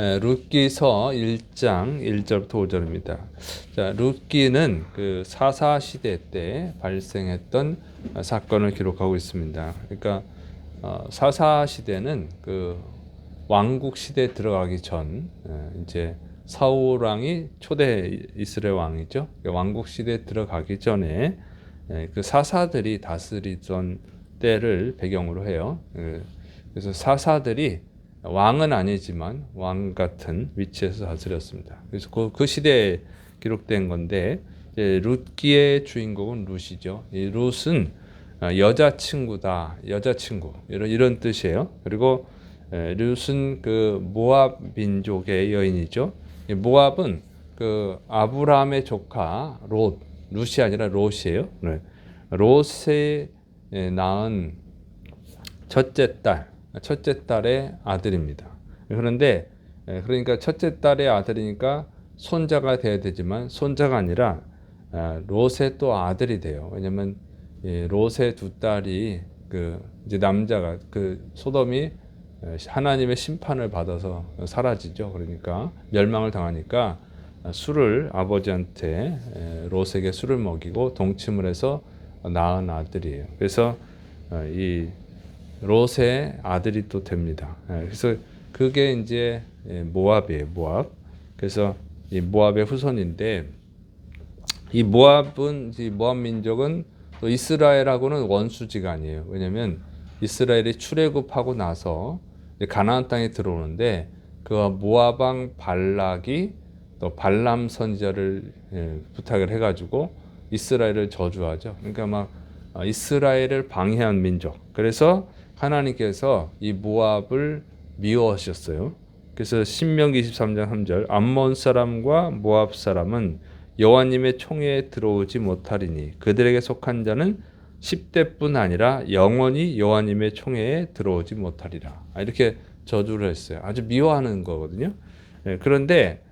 에, 룻기서 1장 1절부터 5절입니다. 자, 룻기는 그 사사 시대 때 발생했던 사건을 기록하고 있습니다. 그러니까 어, 사사 시대는 그 왕국 시대 들어가기 전 에, 이제 사울 왕이 초대 이스라엘 왕이죠. 그 왕국 시대 들어가기 전에 에, 그 사사들이 다스리던 때를 배경으로 해요. 에, 그래서 사사들이 왕은 아니지만 왕 같은 위치에서 다스렸습니다. 그래서 그, 그 시대에 기록된 건데 룻기의 주인공은 룻이죠. 이 룻은 어, 여자 친구다, 여자 친구 이런 이런 뜻이에요. 그리고 에, 룻은 그 모압 민족의 여인이죠. 이 모압은 그 아브라함의 조카 롯, 룻이 아니라 롯이에요. 네. 롯에 낳은 첫째 딸, 첫째 딸의 아들입니다. 그런데 에, 그러니까 첫째 딸의 아들이니까 손자가 돼야 되지만 손자가 아니라 아, 롯의 또 아들이 돼요. 왜냐면 예, 롯의 두 딸이 그 이제 남자가 그 소돔이 에, 하나님의 심판을 받아서 사라지죠. 그러니까 멸망을 당하니까 아, 술을 아버지한테 에, 롯에게 술을 먹이고 동침을 해서 낳은 아들이에요. 그래서 어, 이 롯의 아들이 또 됩니다. 예, 그래서 그게 이제 예, 모압이에요. 모압. 그래서 이 모압의 후손인데 이 모압은 이 모압 민족은 또 이스라엘하고는 원수지간이에요. 왜냐하면 이스라엘이 출애굽하고 나서 가나안 땅에 들어오는데 그 모압 왕 발락이 또 발람 선지자를 예, 부탁을 해가지고 이스라엘을 저주하죠. 그러니까 막 어, 이스라엘을 방해한 민족. 그래서 하나님께서 이 모압을 미워하셨어요. 그래서 신명기 23장 3절 암몬 사람과 모압 사람은 여호와님의 총회에 들어오지 못하리니 그들에게 속한 자는 10대뿐 아니라 영원히 여호와님의 총회에 들어오지 못하리라. 아, 이렇게 저주를 했어요. 아주 미워하는 거거든요. 예, 그런데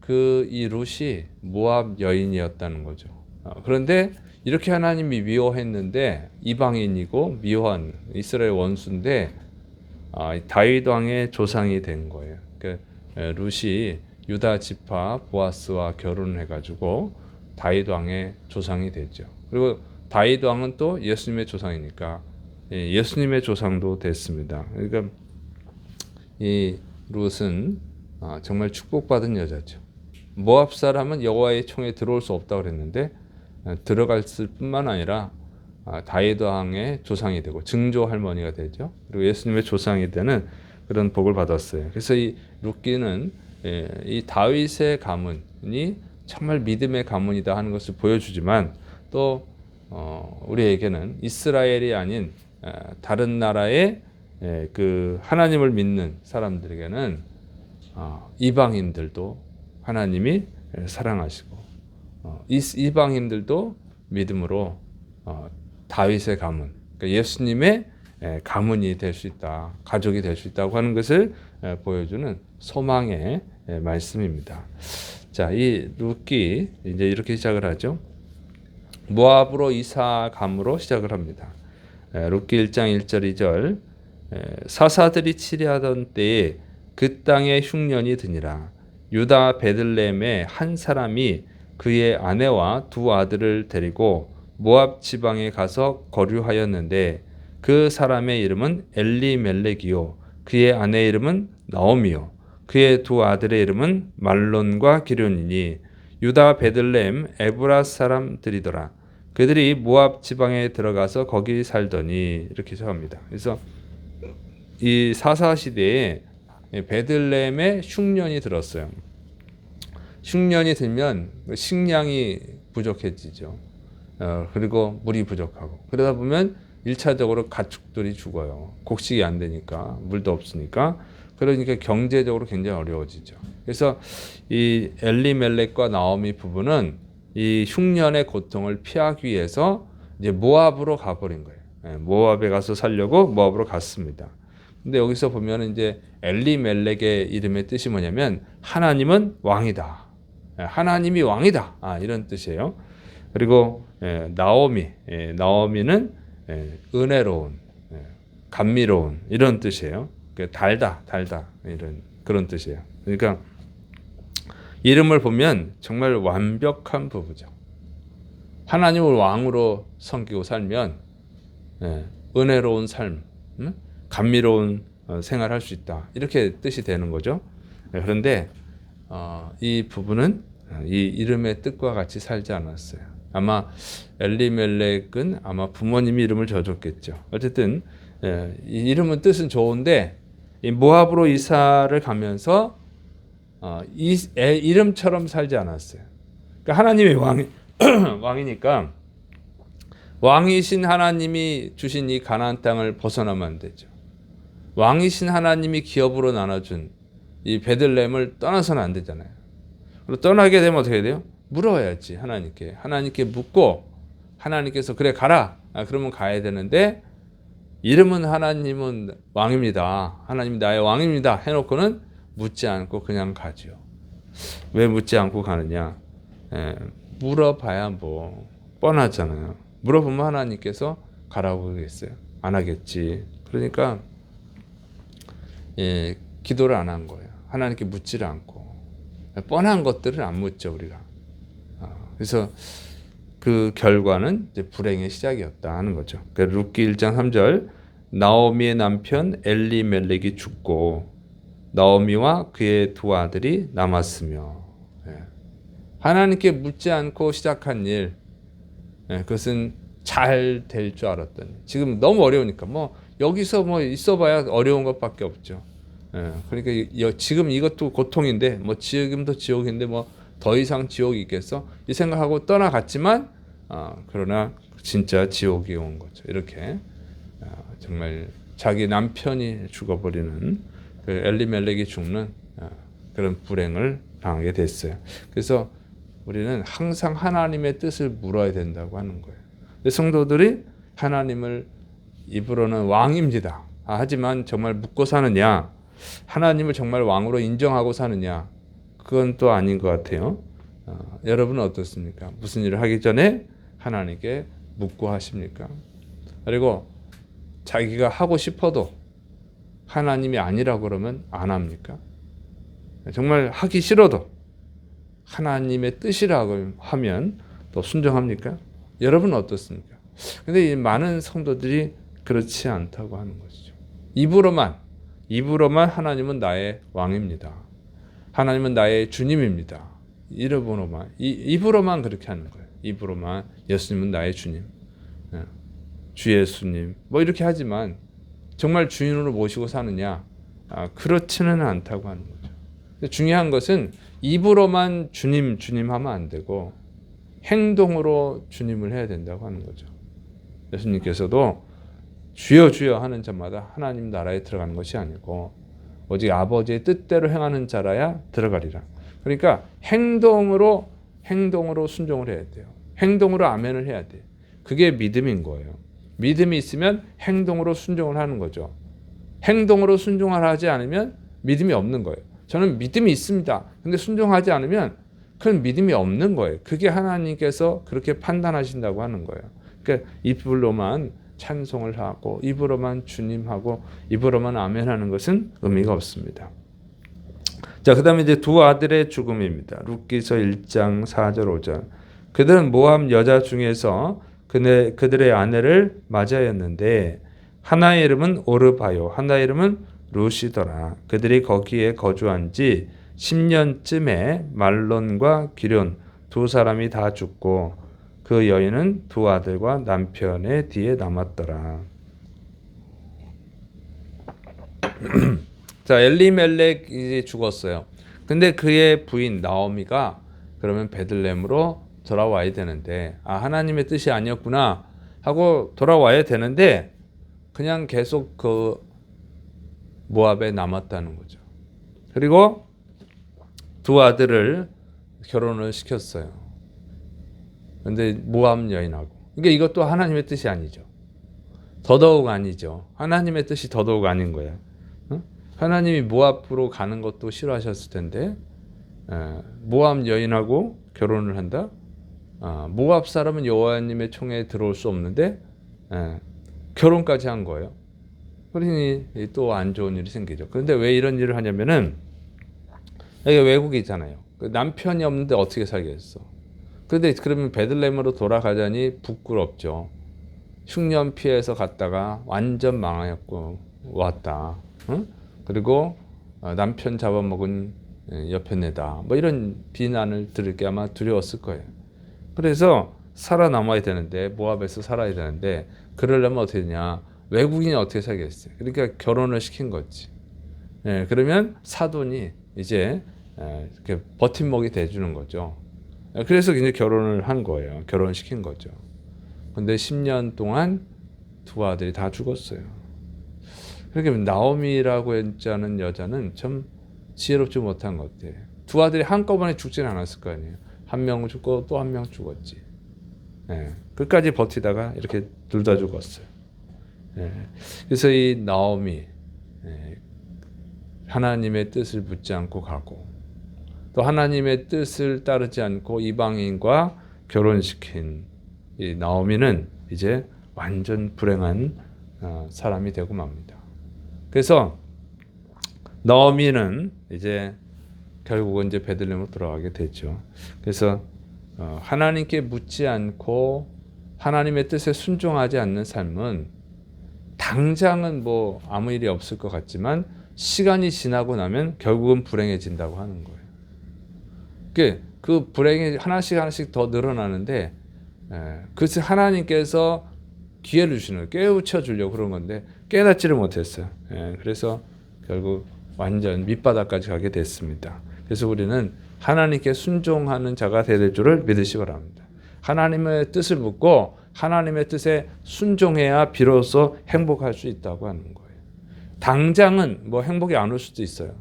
그 이 룻이 모압 여인이었다는 거죠. 아, 그런데 이렇게 하나님이 미워했는데 이방인이고 미워한 이스라엘 원수인데 아, 다윗 왕의 조상이 된 거예요. 그 에, 룻이 유다 지파 보아스와 결혼을 해가지고 다윗 왕의 조상이 됐죠. 그리고 다윗 왕은 또 예수님의 조상이니까 예, 예수님의 조상도 됐습니다. 그러니까 이 룻은 아, 정말 축복받은 여자죠. 모압 사람은 여호와의 총에 들어올 수 없다고 그랬는데 어, 들어갔을 뿐만 아니라 아, 다윗 왕의 조상이 되고 증조 할머니가 되죠. 그리고 예수님의 조상이 되는 그런 복을 받았어요. 그래서 이 룻기는 예, 이 다윗의 가문이 정말 믿음의 가문이다 하는 것을 보여주지만 또 어, 우리에게는 이스라엘이 아닌 에, 다른 나라의 에, 그 하나님을 믿는 사람들에게는 어, 이방인들도 하나님이 에, 사랑하시고 어, 이, 이방인들도 믿음으로 어, 다윗의 가문, 그러니까 예수님의 에, 가문이 될 수 있다, 가족이 될 수 있다고 하는 것을 에, 보여주는 소망의 에, 말씀입니다. 자, 이 룻기 이제 이렇게 시작을 하죠. 모압으로 이사감으로 시작을 합니다. 에, 룻기 1장 1절 2절 에, 사사들이 치리하던 때에 그 땅에 흉년이 드니라 유다 베들레헴에 한 사람이 그의 아내와 두 아들을 데리고 모압 지방에 가서 거류하였는데 그 사람의 이름은 엘리멜렉이요 그의 아내의 이름은 나오미요 그의 두 아들의 이름은 말론과 기련이니 유다 베들레헴 에브라 사람들이더라 그들이 모압 지방에 들어가서 거기 살더니 이렇게 시작합니다. 그래서 이 사사 시대에 베들레헴에 흉년이 들었어요. 흉년이 들면 식량이 부족해지죠. 어, 그리고 물이 부족하고 그러다 보면 일차적으로 가축들이 죽어요. 곡식이 안 되니까 물도 없으니까 그러니까 경제적으로 굉장히 어려워지죠. 그래서 이 엘리멜렉과 나오미 부부는 이 흉년의 고통을 피하기 위해서 이제 모압으로 가버린 거예요. 예, 모압에 가서 살려고 모압으로 갔습니다. 근데 여기서 보면 이제 엘리멜렉의 이름의 뜻이 뭐냐면 하나님은 왕이다. 예, 하나님이 왕이다. 아, 이런 뜻이에요. 그리고 예, 나오미, 예, 나오미는 예, 은혜로운, 예, 감미로운 이런 뜻이에요. 그 달다, 달다 이런 그런 뜻이에요. 그러니까 이름을 보면 정말 완벽한 부부죠. 하나님을 왕으로 섬기고 살면 예, 은혜로운 삶, 음? 감미로운 어, 생활할 수 있다. 이렇게 뜻이 되는 거죠. 예, 그런데 어, 이 부부는 이 이름의 뜻과 같이 살지 않았어요. 아마 엘리멜렉은 아마 부모님이 이름을 줘줬겠죠. 어쨌든 예, 이 이름은 뜻은 좋은데 이 모압으로 이사를 가면서 어, 이애 이름처럼 살지 않았어요. 그러니까 하나님이 왕 왕이니까 왕이신 하나님이 주신 이 가나안 땅을 벗어나면 안 되죠. 왕이신 하나님이 기업으로 나눠준 이 베들렘을 떠나서는 안 되잖아요. 떠나게 되면 어떻게 돼요? 물어야지 하나님께 하나님께 묻고 하나님께서 그래 가라. 아, 그러면 가야 되는데 이름은 하나님은 왕입니다. 하나님 나의 왕입니다. 해놓고는 묻지 않고 그냥 가죠. 왜 묻지 않고 가느냐? 에, 물어봐야 뭐 뻔하잖아요. 물어보면 하나님께서 가라고 그러겠어요. 안 하겠지. 그러니까 예, 기도를 안 한 거예요. 하나님께 묻지를 않고 뻔한 것들을 안 묻죠 우리가. 아, 그래서 그 결과는 불행의 시작이었다 하는 거죠. 그러니까 룻기 1장 3절 나오미의 남편 엘리멜렉이 죽고 나오미와 그의 두 아들이 남았으며 예. 하나님께 묻지 않고 시작한 일 예, 그것은 잘 될 줄 알았더니 지금 너무 어려우니까 뭐 여기서 뭐 있어봐야 어려운 것밖에 없죠. 예, 그러니까 이- 지금 이것도 고통인데 뭐 지금도 지옥인데 뭐 더 이상 지옥이 있겠어? 이 생각하고 떠나갔지만 아, 그러나 진짜 지옥이 온 거죠. 이렇게 아, 정말 자기 남편이 죽어버리는 그 엘리멜렉이 죽는 아, 그런 불행을 당하게 됐어요. 그래서 우리는 항상 하나님의 뜻을 물어야 된다고 하는 거예요. 성도들이 하나님을 입으로는 왕입니다. 아, 하지만 정말 묻고 사느냐? 하나님을 정말 왕으로 인정하고 사느냐? 그건 또 아닌 것 같아요. 어, 여러분은 어떻습니까? 무슨 일을 하기 전에 하나님께 묻고 하십니까? 그리고 자기가 하고 싶어도 하나님이 아니라고 그러면 안 합니까? 정말 하기 싫어도 하나님의 뜻이라고 하면 또 순종합니까? 여러분은 어떻습니까? 근데 이 많은 성도들이 그렇지 않다고 하는 것이죠. 입으로만 입으로만 하나님은 나의 왕입니다. 하나님은 나의 주님입니다. 이름으로만 이, 입으로만 그렇게 하는 거예요. 입으로만 예수님은 나의 주님, 예. 주 예수님 뭐 이렇게 하지만 정말 주인으로 모시고 사느냐? 아, 그렇지는 않다고 하는 거죠. 중요한 것은 입으로만 주님 주님 하면 안 되고 행동으로 주님을 해야 된다고 하는 거죠. 예수님께서도 주여 주여 하는 자마다 하나님 나라에 들어가는 것이 아니고 오직 아버지의 뜻대로 행하는 자라야 들어가리라. 그러니까 행동으로 행동으로 순종을 해야 돼요. 행동으로 아멘을 해야 돼. 그게 믿음인 거예요. 믿음이 있으면 행동으로 순종을 하는 거죠. 행동으로 순종을 하지 않으면 믿음이 없는 거예요. 저는 믿음이 있습니다. 근데 순종하지 않으면 그건 믿음이 없는 거예요. 그게 하나님께서 그렇게 판단하신다고 하는 거예요. 그러니까 입으로만 찬송을 하고 입으로만 주님하고 입으로만 아멘하는 것은 의미가 없습니다. 자, 그다음에 이제 두 아들의 죽음입니다. 룻기서 1장 4절 5절. 그들은 모함 여자 중에서 그네, 그들의 아내를 맞이하였는데 하나의 이름은 오르바요, 하나의 이름은 루시더라. 그들이 거기에 거주한 지 10년쯤에 말론과 기련 두 사람이 다 죽고 그 여인은 두 아들과 남편의 뒤에 남았더라. 자, 엘리멜렉이 죽었어요. 근데 그의 부인 나오미가 그러면 베들렘으로 돌아와야 되는데 아 하나님의 뜻이 아니었구나 하고 돌아와야 되는데 그냥 계속 그 모압에 남았다는 거죠. 그리고 두 아들을 결혼을 시켰어요. 근데 모압 여인하고. 그러니까 이것도 하나님의 뜻이 아니죠. 더더욱 아니죠. 하나님의 뜻이 더더욱 아닌 거예요. 응? 하나님이 모압으로 가는 것도 싫어하셨을 텐데 에, 모압 여인하고 결혼을 한다. 아, 모압 사람은 여호와님의 총에 들어올 수 없는데 에, 결혼까지 한 거예요. 그러니 또 안 좋은 일이 생기죠. 그런데 왜 이런 일을 하냐면은 이게 외국이잖아요. 그 남편이 없는데 어떻게 살겠어? 근데 그러면 베들레헴으로 돌아가자니 부끄럽죠. 흉년 피해서 갔다가 완전 망하였고 왔다. 응? 그리고 어, 남편 잡아먹은 예, 옆에 내다. 뭐 이런 비난을 들을 게 아마 두려웠을 거예요. 그래서 살아남아야 되는데 모압에서 살아야 되는데 그러려면 어떻게 되냐? 외국인이 어떻게 살겠어요? 그러니까 결혼을 시킨 거지. 예, 그러면 사돈이 이제 예, 버팀목이 돼주는 거죠. 예, 그래서 이제 결혼을 한 거예요. 결혼시킨 거죠. 근데 10년 동안 두 아들이 다 죽었어요. 그렇게 나오미라고 했자는 여자는 참 지혜롭지 못한 것 같아요. 두 아들이 한꺼번에 죽진 않았을 거 아니에요. 한 명 죽고 또 한 명 죽었지. 예, 끝까지 버티다가 이렇게 둘 다 죽었어요. 예, 그래서 이 나오미 예, 하나님의 뜻을 묻지 않고 가고 또 하나님의 뜻을 따르지 않고 이방인과 결혼시킨 이 나오미는 이제 완전 불행한 어, 사람이 되고 맙니다. 그래서 나오미는 이제 결국은 이제 베들레헴으로 돌아가게 되죠. 그래서 어, 하나님께 묻지 않고 하나님의 뜻에 순종하지 않는 삶은 당장은 뭐 아무 일이 없을 것 같지만 시간이 지나고 나면 결국은 불행해진다고 하는 거예요. 그, 그 불행이 하나씩 하나씩 더 늘어나는데 에, 그것을 하나님께서 기회를 주시는. 깨우쳐 주려고 그런 건데 깨닫지를 못했어요. 예, 그래서 결국 완전 밑바닥까지 가게 됐습니다. 그래서 우리는 하나님께 순종하는 자가 될 줄을 믿으시 기 바랍니다. 하나님의 뜻을 묻고 하나님의 뜻에 순종해야 비로소 행복할 수 있다고 하는 거예요. 당장은 뭐 행복이 안 올 수도 있어요.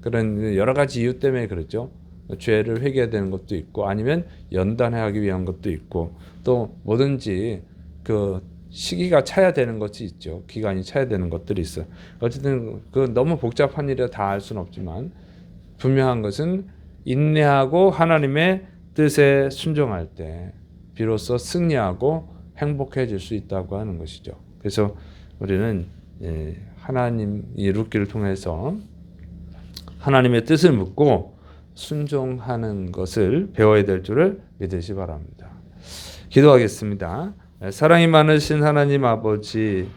그런 여러 가지 이유 때문에 그렇죠. 죄를 회개해야 되는 것도 있고 아니면 연단하기 위한 것도 있고 또 뭐든지 그 시기가 차야 되는 것이 있죠. 기간이 차야 되는 것들이 있어요. 어쨌든 그 너무 복잡한 일이라 다 알 수는 없지만 분명한 것은 인내하고 하나님의 뜻에 순종할 때 비로소 승리하고 행복해질 수 있다고 하는 것이죠. 그래서 우리는 예, 하나님 이 룻기를 통해서 하나님의 뜻을 묻고 순종하는 것을 배워야 될 줄을 믿으시 바랍니다. 기도하겠습니다. 사랑이 많으신 하나님 아버지,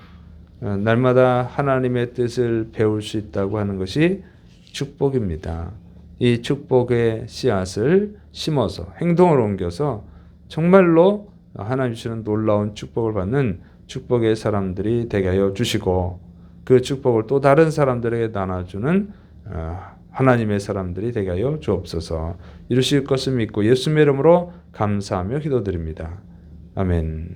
어, 날마다 하나님의 뜻을 배울 수 있다고 하는 것이 축복입니다. 이 축복의 씨앗을 심어서 행동을 옮겨서 정말로 하나님 주시는 놀라운 축복을 받는 축복의 사람들이 되게 하여 주시고 그 축복을 또 다른 사람들에게 나눠주는 어, 하나님의 사람들이 되게 하여 주옵소서 이루실 것을 믿고 예수님의 이름으로 감사하며 기도드립니다. 아멘.